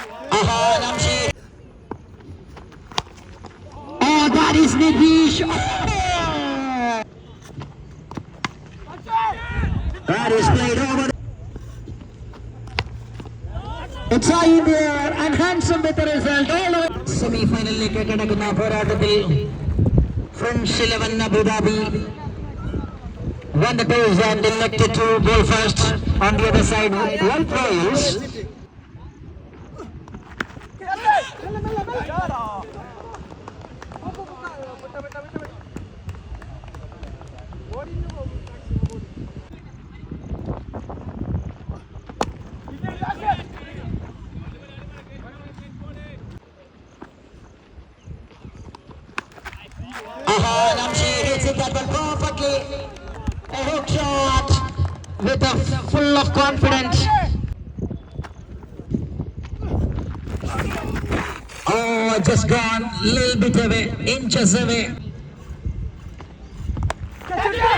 Aha, Namshi. Oh, that is Nitish. Oh! That is played over. It's India and handsome with the result. All over. സെമിഫൈനലിലേക്ക് കിടക്കുന്ന പോരാട്ടത്തിൽ friends Eleven Abu Dhabi won the toss and elected to bowl first. On the other side, White Royals hits it that one perfectly. A hook shot with a full of confidence. Oh, just gone little bit away, inches away.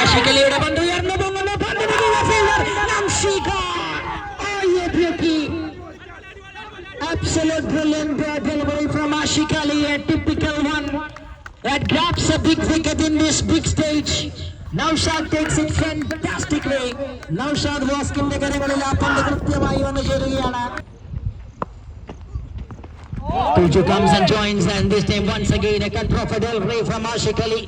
ആഷിഖലിയുടെ പന്ത് ഉയർന്നു പോകുന്നു പന്തിന് fielder നംഷിക Oh, yeah, beauty. Absolute brilliant uh, delivery from Ashik Ali, a typical one that grabs a big wicket in this big stage. Naushad takes it fantastically. Naushad വാസ്കിന്റെ കരങ്ങളിൽ ആ പന്ത് കൃത്യമായി വന്നു ചേരുകയാണ് Tuju comes and joins and this time once again a control of a delivery from Ashik Ali.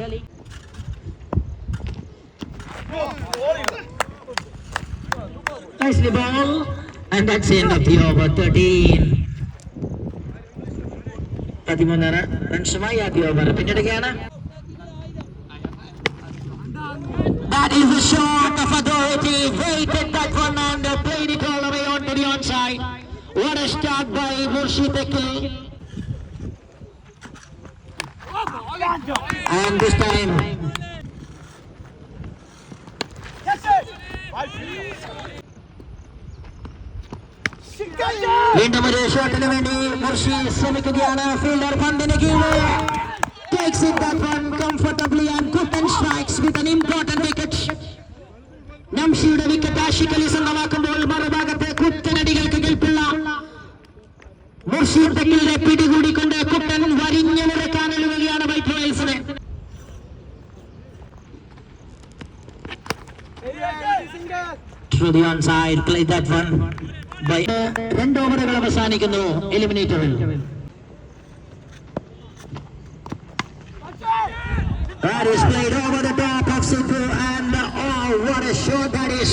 Nicely ball and that's the end of the over 13. പതിമൂന്നര റൺസുമായി ആദ്യ over പിന്നിടുകയാണ് That is a shot of authority. Waited that one and played it all the way onto the onside. What a start by Murshid Akil. And this time, വീണ്ടും ഒരു ഷോട്ടിന് വേണ്ടി മുർഷി ശ്രമിക്കുകയാണ്. Fielder പന്തിന് കീഴിൽ. Takes it that one comfortably and and strikes with an important wicket. നംഷിയുടെ wicket Ashiqali സ്വന്തമാക്കുമ്പോൾ മറുഭാഗത്തെ കുത്തനടികൾക്ക് കേൾപ്പില്ല മുർഷിദ് തെക്കിലെ പിടികൂടിക്കൊണ്ട് കുട്ടൻ വരിഞ്ഞു എഴുതുകയാണ് വൈറ്റ് റോയൽസിനെ To the onside, play that one. by രണ്ട് ഓവറുകൾ അവസാനിക്കുന്നു എലിമിനേറ്ററിൽ That is played over the top of Sipu and oh what a shot that is.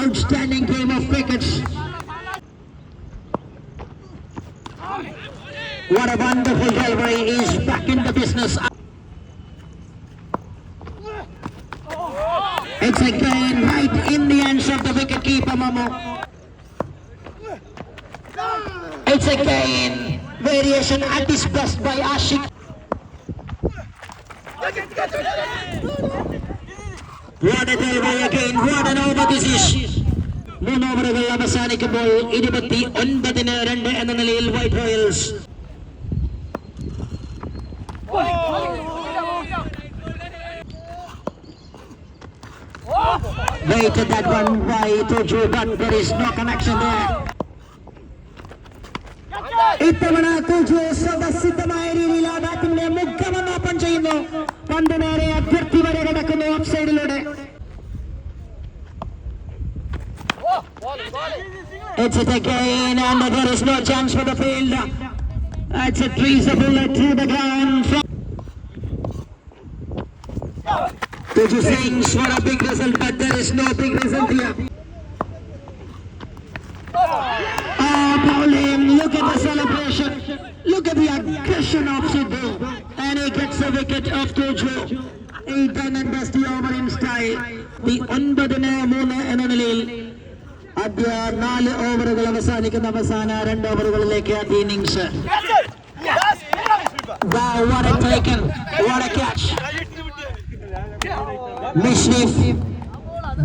Outstanding game of cricket. What a wonderful delivery. He's back in the business. It's again right in the hands of the wicket keeper Momo. It's again variation at his best by Ashik. What a delivery again. What an over this is. മൂന്ന് ഓവറുകൾ അവസാനിക്കുമ്പോൾ ഇരുപത്തി ഒൻപതിന് രണ്ട് എന്ന നിലയിൽ white Royals Waited that one by Tuju, but there is no connection there. ഇത്തവണ തുജു സ്വതസിദ്ധമായ രീതിയിൽ ആ ബാറ്റിന്റെ മുഖമെന്ന് ഓപ്പൺ ചെയ്യുന്നു പന്ത് നേരെ അഭ്യർത്ഥി വരെ കിടക്കുന്നു ഓഫ് സൈഡിലൂടെ It's it again and there is no chance for the field. It's a trees a bullet to the ground from Tuju Singhs for a big result but there is no big result here. the celebration. Look at the aggression of Sidhu. And he gets a wicket of Tuju. He done and does the over in style. The ഒൻപതിന് മൂന്ന് എന്ന നിലയിൽ ആദ്യ നാല് ഓവറുകൾ അവസാനിക്കുന്ന അവസാന രണ്ട് ഓവറുകളിലേക്ക് ആദ്യ innings Wow, what a taken. What a catch. Mishnif,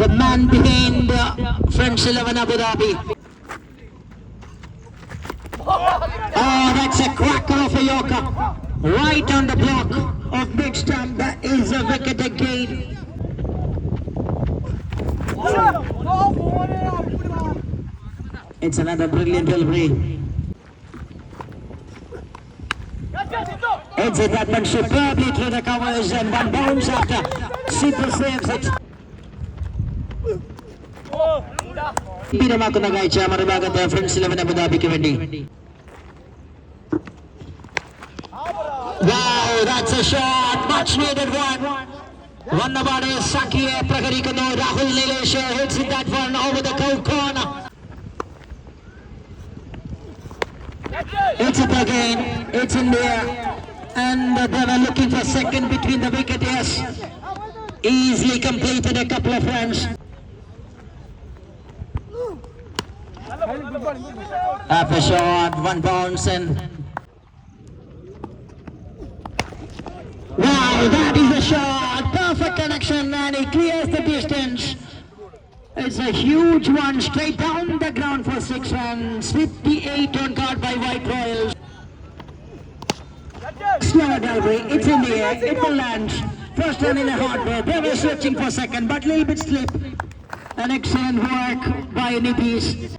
the man behind uh, Friends 11 Abu Dhabi. Oh, that's a cracker for Yorker. Right on the block of Big Stamp. That is a wicket again. It's another brilliant delivery. It's it that went superbly through the covers and one bounce after. Super saves it. പിരമാക്കുന്ന കാഴ്ച മറുഭാഗത്ത് friends Eleven അബുദാബിക്ക് വേണ്ടി Wow, that's a shot. Much needed one. One Runnabad is Sakiye Prakarikano. Rahul Nilesha hits that one over the cow corner. It's up again. It's in there. And they were looking for second between the wicket. Yes. Easily completed a couple of runs. Half a shot, one bounce and that is a shot. Perfect connection and he clears the distance. It's a huge one straight down the ground for six runs. 58 on card by White Royals. Slow delivery. It's in the air. It will land. First run in a hard ball. They were searching for second, but a little bit slip. An excellent work by Nitish.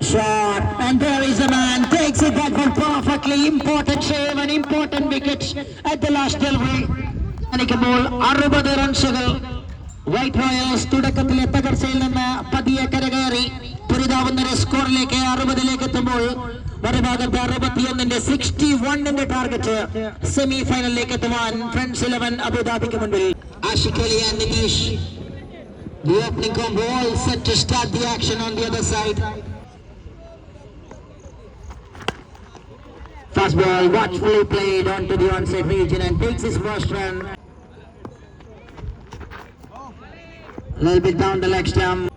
Shot, and there is a man, takes it important save and important wicket at the last delivery. അനിക്കുമ്പോൾ അറുപത് റൺസുകൾ white Royals തുടക്കത്തിലെ തകർച്ചയിൽ നിന്ന് പതിയെ കരകയറി പുരിതാവുന്ന ഒരു സ്കോറിലേക്ക് അറുപതിലേക്ക് എത്തുമ്പോൾ മറുഭാഗത്ത് അറുപത്തിയൊന്നിന്റെ സിക്സ്റ്റി വണ്ണിന്റെ ടാർഗറ്റ് സെമി ഫൈനലിലേക്ക് എത്തുവാൻ ഫ്രണ്ട്സ് ഇലവൻ അബുദാബിക്ക് മുൻപിൽ Ashiq Ali Nitish The opening combo all. Fast ball watchfully played onto the onside region and takes his first run. A little bit down the leg stump.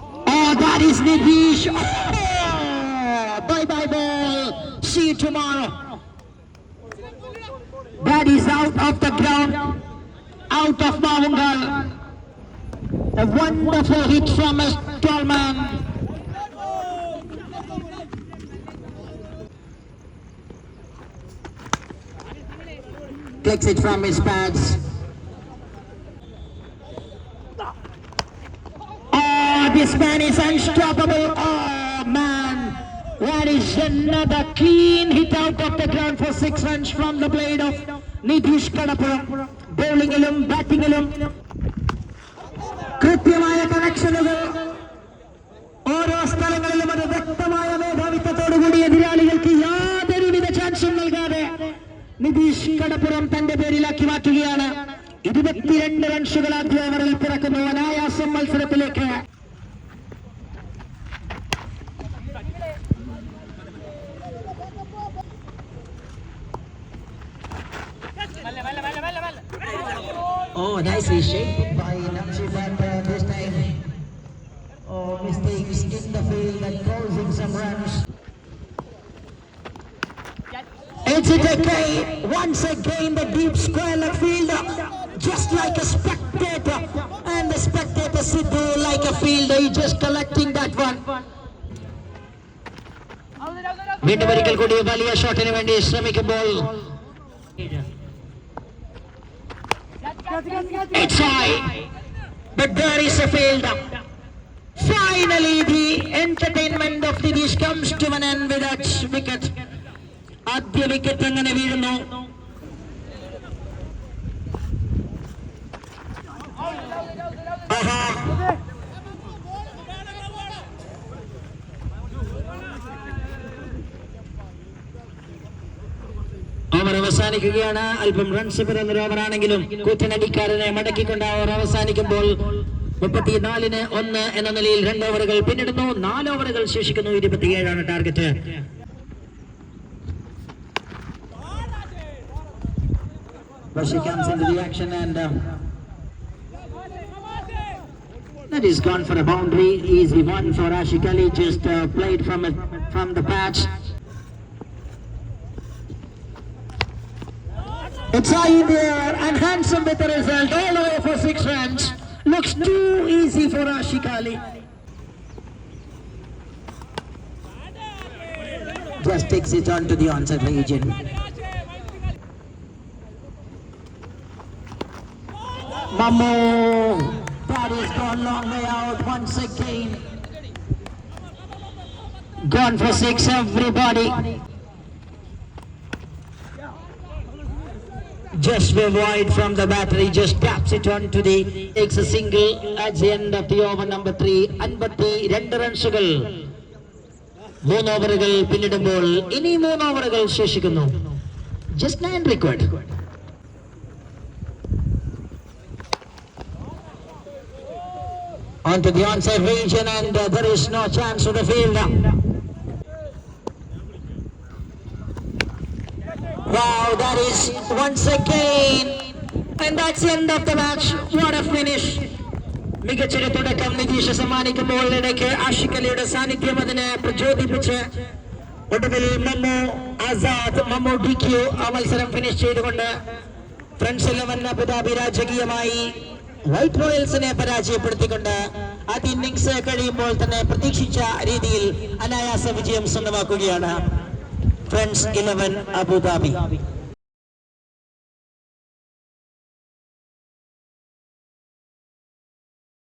Oh, that is Nitish. Oh, bye bye ball. See you tomorrow. That is out of the ground. Out of Mavangal. A wonderful hit from a tall man. Takes it from his pads. Oh, this man is unstoppable. Oh, man. That is another clean hit out of the ground for six runs from the blade of Nitish Kadapuram. ബോളിങ്ങിലും ബാറ്റിങ്ങിലും കൃത്യമായ കണക്ഷനുകൾ ഓരോ സ്ഥലങ്ങളിലും അത് വ്യക്തമായ മേധാവിത്വത്തോടുകൂടി എതിരാളികൾക്ക് യാതൊരുവിധ ചാൻസും നൽകാതെ നിതീഷ് കടപ്പുറം തന്റെ പേരിലാക്കി മാറ്റുകയാണ്. ഇരുപത്തിരണ്ട് റൺസുകൾ ആദ്യ ഓവറിൽ പിറക്കുന്നു അനായാസം മത്സരത്തിലേക്ക്. ഓ by It's it again, once again the deep square left fielder, just like a spectator. And the spectator Sidhu like a fielder, he just collecting that one. വീണ്ടും ഒരിക്കൽ കൂടി വലിയ ഷോട്ടിന് വേണ്ടി ശ്രമിക്കുമ്പോൾ It's high, but there is a field. Finally, the entertainment of the dish comes to an end with that wicket. ആദ്യ wicket അങ്ങനെ വീഴുന്നു? അവസാനിക്കുകയാണ്. അല്പം റൺസ് പിറന്ന ഓവറാണെങ്കിലും കൂറ്റനടിക്കാരനെ മടക്കിക്കൊണ്ട് ആ ഓവർ അവസാനിക്കുമ്പോൾ മുപ്പത്തിനാലിന് ഒന്ന് എന്ന നിലയിൽ രണ്ട് ഓവറുകൾ പിന്നിടുന്നു. നാല് ഓവറുകൾ ശേഷിക്കുന്നു. ഇരുപത്തിയേഴാണ് target But she comes into the action and uh, that is gone for a boundary. Easy one for Ashik Ali. Just uh, played from from the patch. It's high in the and handsome with the result. All way for six runs. Looks too easy for Ashik Ali. Just takes it on to the onside region. Mamu, that is gone long way out once again. Gone for six, everybody. Just wide from the battery, just taps it on to the, takes a single at the end of the over number three. അൻപത്തി രണ്ട് റൺസുകൾ മൂന്ന് ഓവറുകൾ പിന്നിടുമ്പോൾ ഇനി മൂന്ന് ഓവറുകൾ ശേഷിക്കുന്നു just nine required onto the onside region and uh, there is no chance for the fielder. Wow, that is once again, and that's the end of the match. What a finish! മികച്ചൊരു തുടക്കം നിതീഷ് സമ്മാനിക്കുമ്പോൾ ഇടയ്ക്ക് ആഷിഖ് അലിയുടെ സാന്നിധ്യം അതിനെ പ്രചോദിപ്പിച്ച് ഒടുവിൽ Mammu Azad Mammu D Q ആ മത്സരം ഫിനിഷ് ചെയ്തുകൊണ്ട് ഫ്രണ്ട്സ് ഇലവൻ അബുദാബി രാജകീയമായി വൈറ്റ് റോയൽസിനെ പരാജയപ്പെടുത്തിക്കൊണ്ട് ആദ്യ ഇന്നിങ്സ് കഴിയുമ്പോൾ തന്നെ പ്രതീക്ഷിച്ച രീതിയിൽ അനായാസ വിജയം സ്വന്തമാക്കുകയാണ്. Friends Eleven Abu Dhabi